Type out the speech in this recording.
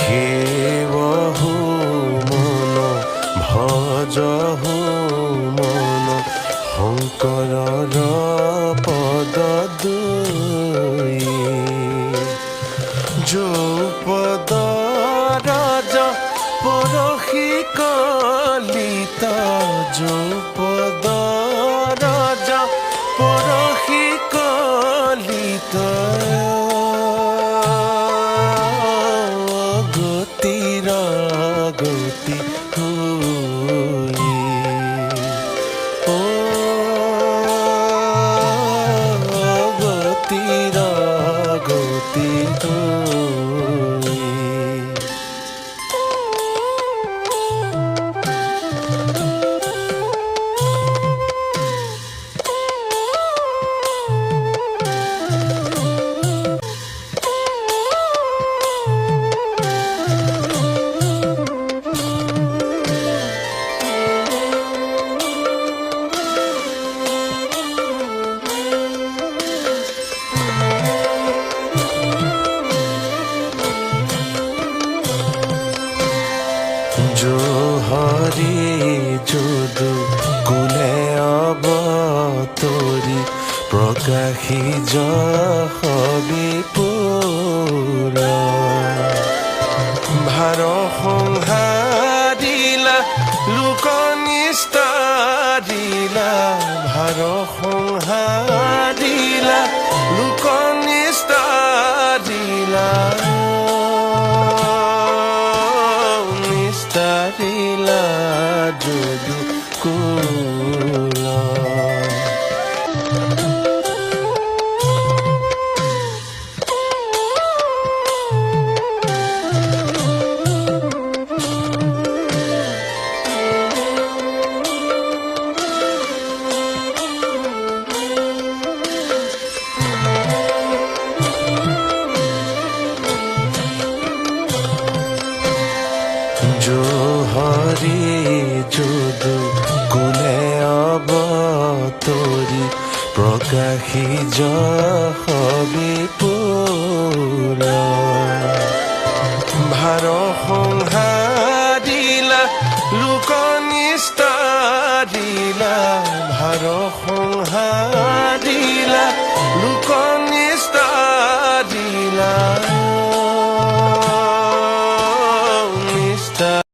সেৱহো মন ভজহো মন শংকৰৰ পদ দুই। যৌপদ ৰজ পৰশী কলিতা যৌপদ Chakraborty. প্রকাশী জহবি পুরা ভাৰ সংহাৰিলা লোকনিষ্ঠাৰিলা ভাৰ সংহাৰিলা লোকনিষ্ঠাৰিলা নিষ্ঠাৰিলা যদু কোলা। জোহরি যদু কোনে অবতরি প্রকাশী যহবি পুর ভার সংহারিলা লোক নিস্তারিলা ভার সংহারিলা লোক নিস্তারিলা